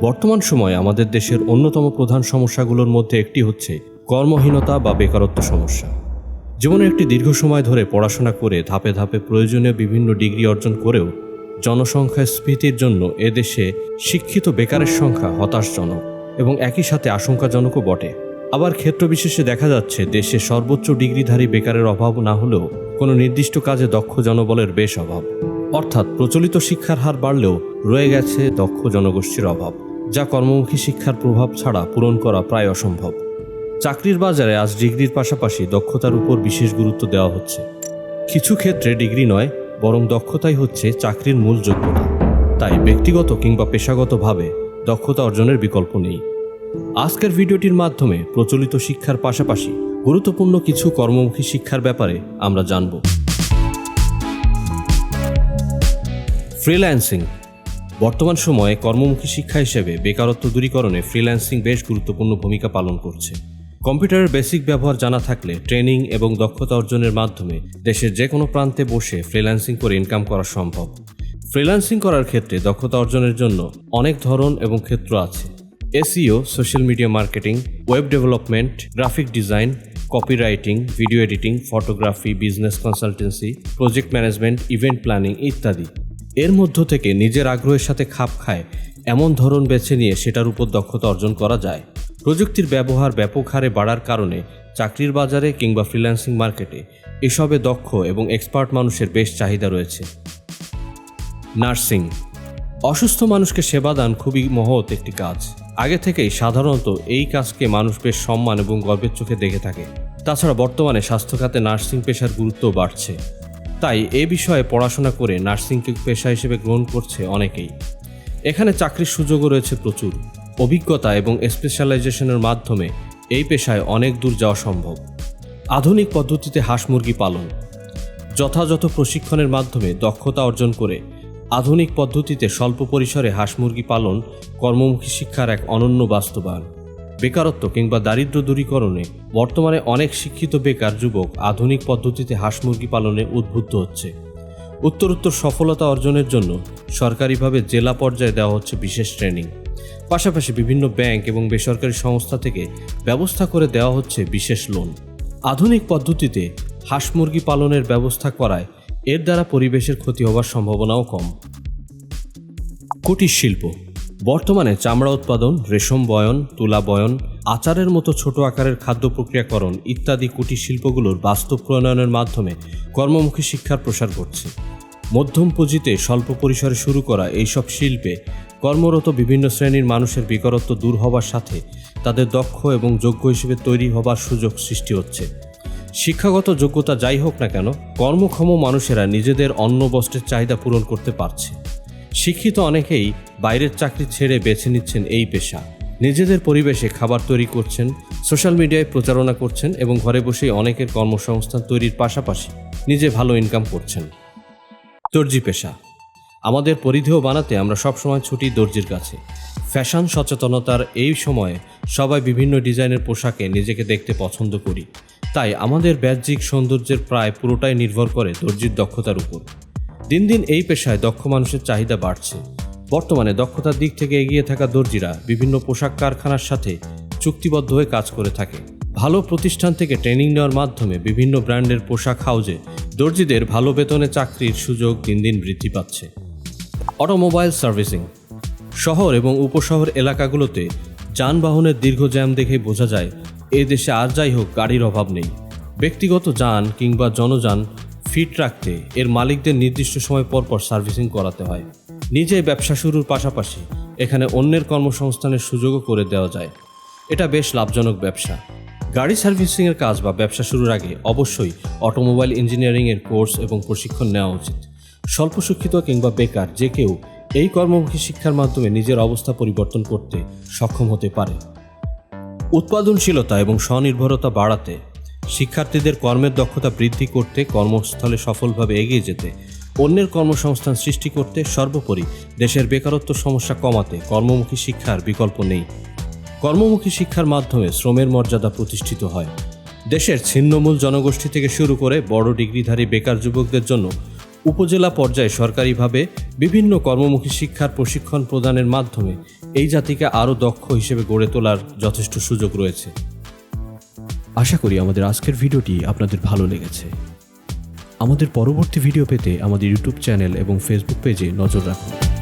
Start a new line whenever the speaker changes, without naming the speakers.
বর্তমান সময়ে আমাদের দেশের অন্যতম প্রধান সমস্যাগুলোর মধ্যে একটি হচ্ছে কর্মহীনতা বা বেকারত্ব সমস্যা। জীবনে একটি দীর্ঘ সময় ধরে পড়াশোনা করে ধাপে ধাপে প্রয়োজনীয় বিভিন্ন ডিগ্রি অর্জন করেও জনসংখ্যা স্ফীতির জন্য এদেশে শিক্ষিত বেকারের সংখ্যা হতাশজনক এবং একই সাথে আশঙ্কাজনকও বটে। আবার ক্ষেত্র বিশেষে দেখা যাচ্ছে দেশে সর্বোচ্চ ডিগ্রিধারী বেকারের অভাব না হলেও কোনো নির্দিষ্ট কাজে দক্ষ জনবলের বেশ অভাব। অর্থাৎ প্রচলিত শিক্ষার হার বাড়লেও রয়ে গেছে দক্ষ জনগোষ্ঠীর অভাব, যা কর্মমুখী শিক্ষার প্রভাব ছাড়া পূরণ করা প্রায় অসম্ভব। চাকরির বাজারে আজ ডিগ্রির পাশাপাশি দক্ষতার উপর বিশেষ গুরুত্ব দেওয়া হচ্ছে। কিছু ক্ষেত্রে ডিগ্রি নয়, বরং দক্ষতাই হচ্ছে চাকরির মূল যোগ্যতা। তাই ব্যক্তিগত কিংবা পেশাগতভাবে দক্ষতা অর্জনের বিকল্প নেই। আজকের ভিডিওটির মাধ্যমে প্রচলিত শিক্ষার পাশাপাশি গুরুত্বপূর্ণ কিছু কর্মমুখী শিক্ষার ব্যাপারে আমরা জানব। ফ্রিল্যান্সিং। বর্তমান সময়ে কর্মমুখী শিক্ষা হিসেবে বেকারত্ব দূরীকরণে ফ্রিল্যান্সিং বেশ গুরুত্বপূর্ণ ভূমিকা পালন করছে। কম্পিউটারের বেসিক ব্যবহার জানা থাকলে ট্রেনিং এবং দক্ষতা অর্জনের মাধ্যমে দেশের যে কোনো প্রান্তে বসে ফ্রিল্যান্সিং করে ইনকাম করা সম্ভব। ফ্রিল্যান্সিং করার ক্ষেত্রে দক্ষতা অর্জনের জন্য অনেক ধরন এবং ক্ষেত্র আছে। SEO, social media marketing, web development, graphic design, copywriting, video editing, photography, business consultancy, project management, event planning ইত্যাদি। এর মধ্য থেকে নিজের আগ্রহের সাথে খাপ খায়, এমন ধরন বেছে নিয়ে সেটার উপর দক্ষতা অর্জন করা যায়। প্রযুক্তির ব্যবহার ব্যাপক হারে বাড়ার কারণে চাকরির বাজারে কিংবা ফ্রিল্যান্সিং মার্কেটে এসবে দক্ষ এবং এক্সপার্ট মানুষের বেশ চাহিদা রয়েছে। নার্সিং অসুস্থ মানুষকে সেবা দান খুবই মহৎ একটি কাজ। আগে থেকেই সাধারণত এই কাজকে মানুষ বেশ সম্মান এবং গর্বের চোখে দেখে থাকে। তাছাড়া বর্তমানে স্বাস্থ্য খাতে নার্সিং পেশার গুরুত্ব বাড়ছে। তাই এ বিষয়ে পড়াশোনা করে নার্সিংকে পেশা হিসেবে গ্রহণ করছে অনেকেই। এখানে চাকরির সুযোগও রয়েছে প্রচুর। অভিজ্ঞতা এবং স্পেশালাইজেশনের মাধ্যমে এই পেশায় অনেক দূর যাওয়া সম্ভব। আধুনিক পদ্ধতিতে হাঁস মুরগি পালন। যথাযথ প্রশিক্ষণের মাধ্যমে দক্ষতা অর্জন করে আধুনিক পদ্ধতিতে স্বল্প পরিসরে হাঁস মুরগি পালন কর্মমুখী শিক্ষার এক অনন্য বাস্তবায়ন। বেকারত্ব কিংবা দারিদ্র দূরীকরণে বর্তমানে অনেক শিক্ষিত বেকার যুবক আধুনিক পদ্ধতিতে হাঁস মুরগি পালনে উদ্বুদ্ধ হচ্ছে। উত্তরোত্তর সফলতা অর্জনের জন্য সরকারিভাবে জেলা পর্যায়ে দেওয়া হচ্ছে বিশেষ ট্রেনিং। পাশাপাশি বিভিন্ন ব্যাংক এবং বেসরকারি সংস্থা থেকে ব্যবস্থা করে দেওয়া হচ্ছে বিশেষ লোন। আধুনিক পদ্ধতিতে হাঁস মুরগি পালনের ব্যবস্থা করায় এর দ্বারা পরিবেশের ক্ষতি হওয়ার সম্ভাবনাও কম। কুটির শিল্প বর্তমানে চামড়া উৎপাদন, রেশম বয়ন, তুলা বয়ন, আচারের মতো ছোট আকারের খাদ্য প্রক্রিয়াকরণ ইত্যাদি কুটির শিল্পগুলোর বাস্তব প্রণয়নের মাধ্যমে কর্মমুখী শিক্ষার প্রসার ঘটছে। মধ্যম পুঁজিতে স্বল্প পরিসরে শুরু করা এইসব শিল্পে কর্মরত বিভিন্ন শ্রেণির মানুষের বেকারত্ব দূর হবার সাথে তাদের দক্ষ এবং যোগ্য হিসেবে তৈরি হবার সুযোগ সৃষ্টি হচ্ছে। শিক্ষাগত যোগ্যতা যাই হোক না কেন, কর্মক্ষম মানুষেরা নিজেদের অন্ন বস্ত্রের চাহিদা পূরণ করতে পারছে। শিক্ষিত অনেকেই বাইরের চাকরি ছেড়ে বেছে নিচ্ছেন এই পেশা। নিজেদের পরিবেশে খাবার তৈরি করছেন, সোশ্যাল মিডিয়ায় প্রচারণা করছেন এবং ঘরে বসেই অনেকের কর্মসংস্থান তৈরির পাশাপাশি নিজে ভালো ইনকাম করছেন। দর্জি পেশা। আমাদের পরিধেয় বানাতে আমরা সবসময় ছুটি দর্জির কাছে। ফ্যাশন সচেতনতার এই সময়ে সবাই বিভিন্ন ডিজাইনের পোশাকে নিজেকে দেখতে পছন্দ করি। তাই আমাদের বাহ্যিক সৌন্দর্যের প্রায় পুরোটাই নির্ভর করে দর্জির দক্ষতার উপর। দিন দিন এই পেশায় দক্ষ মানুষের চাহিদা বাড়ছে। বর্তমানে দক্ষতার দিক থেকে এগিয়ে থাকা দর্জিরা বিভিন্ন পোশাক কারখানার সাথে চুক্তিবদ্ধ হয়ে কাজ করে থাকে। ভালো প্রতিষ্ঠান থেকে ট্রেনিং নেওয়ার মাধ্যমে বিভিন্ন ব্র্যান্ডের পোশাক হাউজে দর্জিদের ভালো বেতনে চাকরির সুযোগ দিন দিন বৃদ্ধি পাচ্ছে। Automobile servicing. শহর এবং উপশহর এলাকাগুলোতে যানবাহনের দীর্ঘ জ্যাম দেখে বোঝা যায়, এ দেশে আর যাই হোক, গাড়ির অভাব নেই। ব্যক্তিগত যান কিংবা জনযান ফিট রাখতে এর মালিকদের নির্দিষ্ট সময় পর পর সার্ভিসিং করাতে হয়। নিজে ব্যবসা শুরুর পাশাপাশি এখানে অন্যের কর্মসংস্থানের সুযোগও করে দেওয়া যায়। এটা বেশ লাভজনক ব্যবসা। গাড়ি সার্ভিসিংয়ের কাজ বা ব্যবসা শুরুর আগে অবশ্যই অটোমোবাইল ইঞ্জিনিয়ারিংয়ের কোর্স এবং প্রশিক্ষণ নেওয়া উচিত। স্বল্প শিক্ষিত কিংবা বেকার যে কেউ এই কর্মমুখী শিক্ষার মাধ্যমে নিজের অবস্থা পরিবর্তন করতে সক্ষম হতে পারে। উৎপাদনশীলতা এবং স্বনির্ভরতা বাড়াতে শিক্ষার্থীদের কর্মের দক্ষতা বৃদ্ধি করতে কর্মস্থলে সফলভাবে এগিয়ে যেতে, অন্যের কর্মসংস্থান সৃষ্টি করতে সর্বোপরি দেশের বেকারত্ব সমস্যা কমাতে কর্মমুখী শিক্ষার বিকল্প নেই। কর্মমুখী শিক্ষার মাধ্যমে শ্রমের মর্যাদা প্রতিষ্ঠিত হয়। দেশের ছিন্নমূল জনগোষ্ঠী থেকে শুরু করে বড় ডিগ্রিধারী বেকার যুবকদের জন্য উপজেলা পর্যায়ে সরকারিভাবে বিভিন্ন কর্মমুখী শিক্ষার প্রশিক্ষণ প্রদানের মাধ্যমে এই জাতিকে আরও দক্ষ হিসেবে গড়ে তোলার যথেষ্ট সুযোগ রয়েছে। আশা করি আমাদের আজকের ভিডিওটি আপনাদের ভালো লেগেছে। আমাদের পরবর্তী ভিডিও পেতে আমাদের ইউটিউব চ্যানেল এবং ফেসবুক পেজে নজর রাখুন।